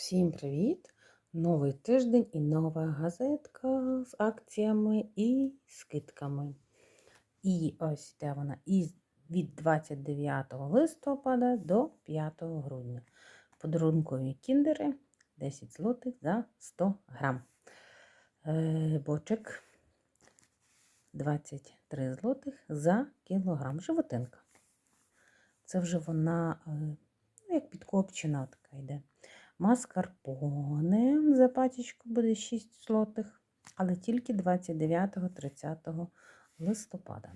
Всім привіт! Новий тиждень і нова газетка з акціями і скидками. І ось де вона із від 29 листопада до 5 грудня. Подарункові кіндери 10 злотих за 100 грам. Е, бочик 23 злотих за кілограм. Животинка. Це вже вона е, ну, як підкопчена така йде. Маскарпоне за пачечку буде 6 злотих, але тільки 29-30 листопада.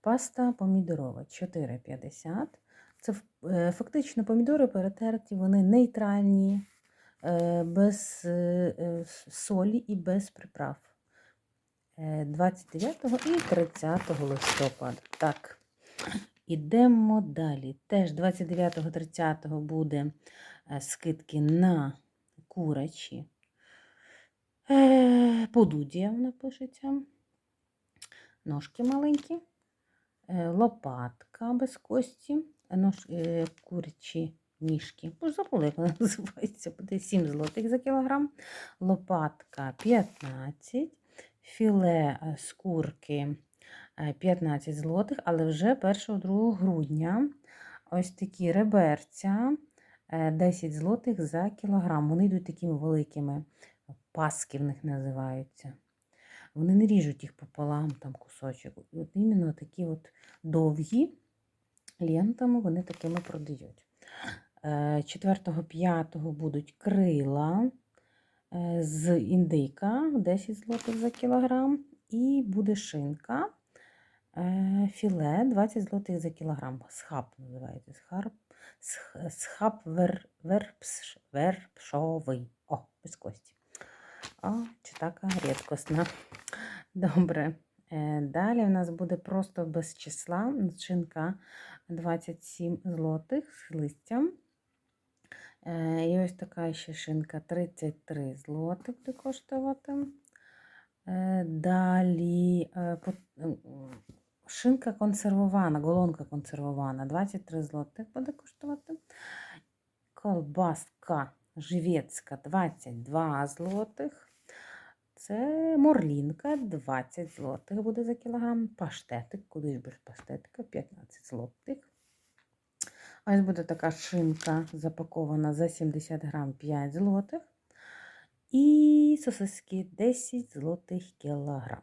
Паста помідорова 4,50. Це е, фактично помідори перетерті, вони нейтральні, е, без е, солі і без приправ. 29 і 30 листопада. Так, ідемо далі. Теж 29-30 буде скидки на курачі. Подудія вона пишеться. Ножки маленькі, лопатка без кості, нож, курячі ніжки. Ну, забула, як вона називається, буде 7 злотих за кілограм. Лопатка 15, філе з курки 15 злотих, але вже 1-2 грудня. Ось такі реберця 10 злотих за кілограм. Вони йдуть такими великими, паски в них називаються. Вони не ріжуть їх пополам, там кусочок. От іменно такі от довгі лентами вони такими продають. 4-5 будуть крила е, з індика 10 злотих за кілограм. І буде шинка, е, філе 20 злотих за кілограм. Схаб називається. Схаб схаб вер, верпш, верпшовий. О, без кості. О, чи така рідкосна. Добре. Е, далі у нас буде просто без числа начинка 27 злотих з листям. Е, і ось така ще шинка 33 злотих буде коштувати. Е, далі Шинка консервована, голонка консервована, 23 злотих буде коштувати. Колбаска живецька 22 злотих. Це морлінка 20 злотих буде за кілограм. Паштетик, куди ж без паштетика, 15 злотих. Ось буде така шинка запакована за 70 грам 5 злотих. І сосиски 10 злотих кілограм.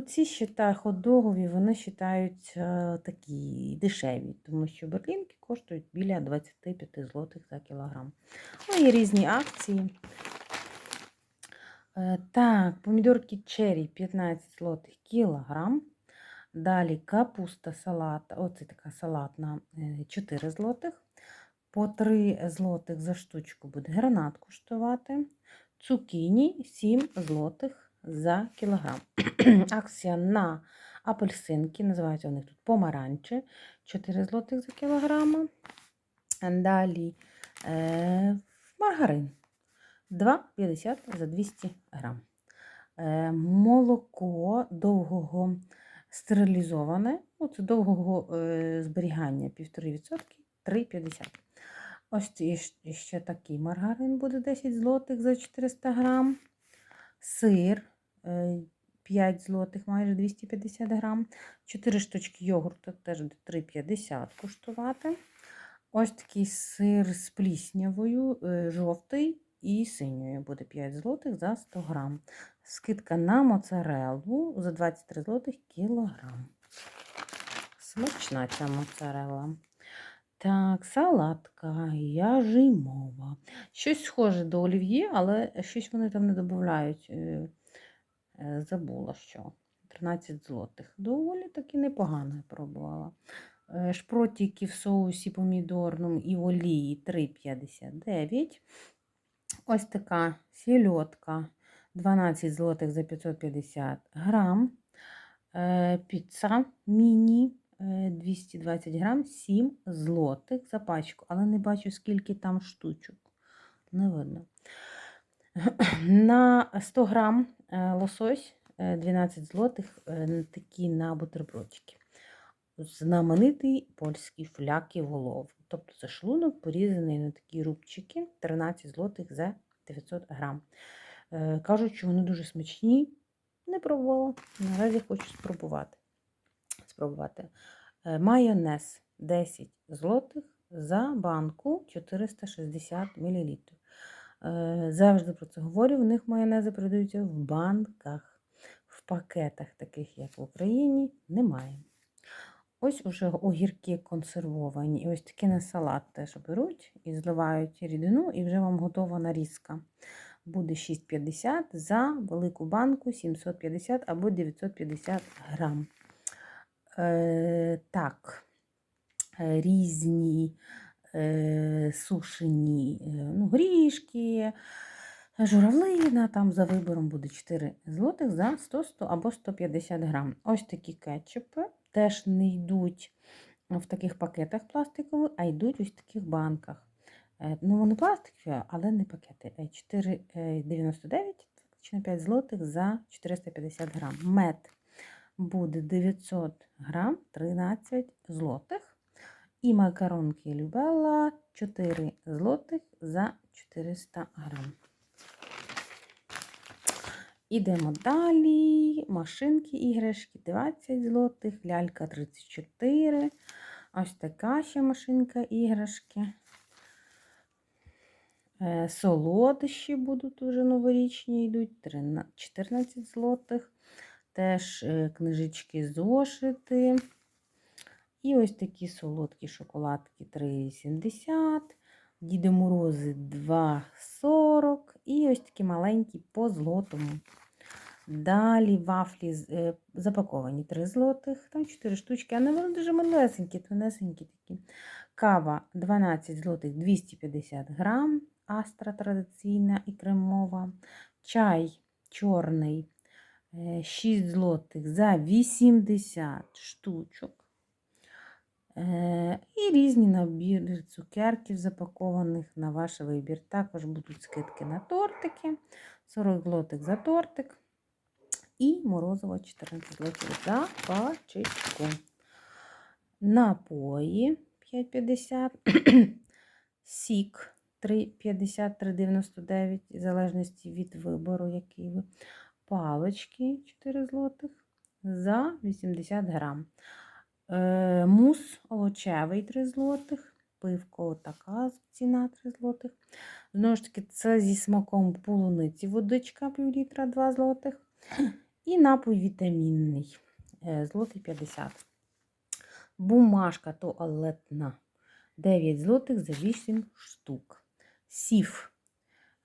Е, ну, ці щита ходогові, вони вважаються такі дешеві, тому що берлінки коштують біля 25 злотих за кілограм. Ну, є різні акції. Е, так, помідорки черрі 15 злотих кілограм. Далі капуста салата, оце така салатна 4 е, злотих. По 3 злотих за штучку буде гранат коштувати. Цукіні 7 злотих за кілограм. Акція на апельсинки, називаються у них тут помаранчі, 4 злотих за кілограм. Далі е, маргарин 2,50 за 200 грам. Е, молоко довгого стерилізоване, ну, це довгого е, зберігання 1,5%, 3,50. Ось ще такий маргарин буде 10 злотих за 400 грам сир 5 е, злотих, майже 250 грам, 4 штучки йогурту, теж 3,50 коштувати. Ось такий сир з пліснявою, е, жовтий і синьою буде 5 злотих за 100 грам. Скидка на моцарелу за 23 злотих кілограм. Смачна ця моцарела. Так, салатка, яжимова. Щось схоже до олів'є, але щось вони там не додають. Е, е, забула що. 13 злотих. Доволі таки непогано я пробувала. Е, шпротики в соусі помідорному і в олії 3,59. Ось така сільотка 12 злотих за 550 грам. Піца міні 220 грам, 7 злотих за пачку, але не бачу, скільки там штучок. Не видно. На 100 грам е, лосось 12 е, злотих, е, такі на бутербродчики. знаменитий польський фляків голов. Тобто це шлунок порізаний на такі рубчики 13 злотих за 900 грам. Е, Кажуть, що вони дуже смачні. Не пробувала. Наразі хочу спробувати. Спробувати. Е, Майонез 10 злотих за банку 460 мл. Завжди про це говорю. В них майонези продаються в банках, в пакетах, таких як в Україні, немає. Ось уже огірки консервовані. І ось такі на салат теж беруть і зливають рідину, і вже вам готова нарізка. Буде 6,50 за велику банку 750 або 950 грам. Е, так, е, різні е, сушені ну, грішки, журавлина, там за вибором буде 4 злотих за 100, 100 або 150 грам. Ось такі кетчупи теж не йдуть в таких пакетах пластикових, а йдуть ось в таких банках. Е, Ну, вони пластикові, але не пакети. Е, 4,99, фактично 5 злотих за 450 грам. Мед буде 900 грам, 13 злотих. І макаронки Любела 4 злотих за 400 грам. Ідемо далі. Машинки, іграшки 20 злотих, лялька 34. Ось така ще машинка іграшки. Е, Солодощі будуть уже новорічні, йдуть 14 злотих. Теж е, книжечки зошити. І ось такі солодкі шоколадки 3,80. Діди Морози 2,40. І ось такі маленькі по злотому. Далі вафлі е, запаковані 3 злотих, там 4 штучки, а вони дуже малесенькі, тонесенькі такі. Кава 12 злотих 250 грам, астра традиційна і кремова. Чай чорний 6 злотих за 80 штучок. Е, І різні набіри цукерків запакованих на ваш вибір. Також будуть скидки на тортики, 40 злотих за тортик. І морозиво 14 злотих за пачечку. Напої 5,50. Сік 3,50, 3,99, в залежності від вибору, який ви. Палочки 4 злотих за 80 грам. Е, мус овочевий 3 злотих. Пивко така ціна 3 злотих. Знову ж таки, це зі смаком полуниці водичка пів літра 2 злотих. І напій вітамінний е, злотий 50. Бумажка туалетна 9 злотих за 8 штук. Сіф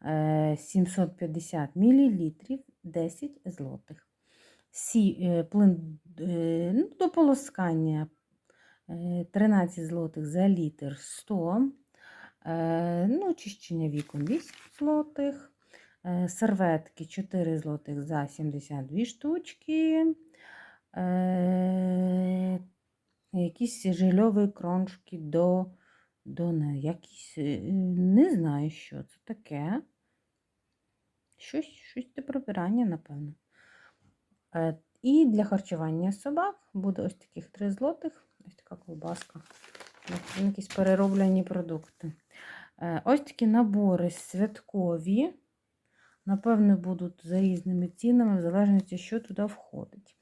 е, 750 мл 10 злотих. Сі, е, плин е, ну, до полоскання е, 13 злотих за літр 100. Е, ну, очищення вікон 8 злотих. Е, серветки 4 злотих за 72 штучки. Е, якісь жильові кроншки до, до не, якісь, е, не знаю, що це таке. Щось, щось для прибирання, напевно. Е, І для харчування собак буде ось таких 3 злотих, ось така колбаска. Якісь перероблені продукти. Е, Ось такі набори святкові. Напевно, будуть за різними цінами, в залежності, що туди входить.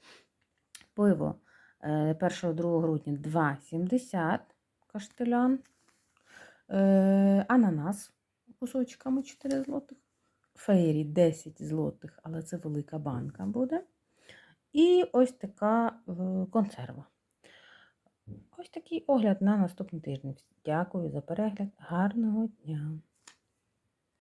Пиво 1-2 грудня 2,70 каштелян. Е, Ананас кусочками 4 злотих. Фейрі 10 злотих, але це велика банка буде. І ось така е, консерва. Ось такий огляд на наступний тиждень. Дякую за перегляд. Гарного дня!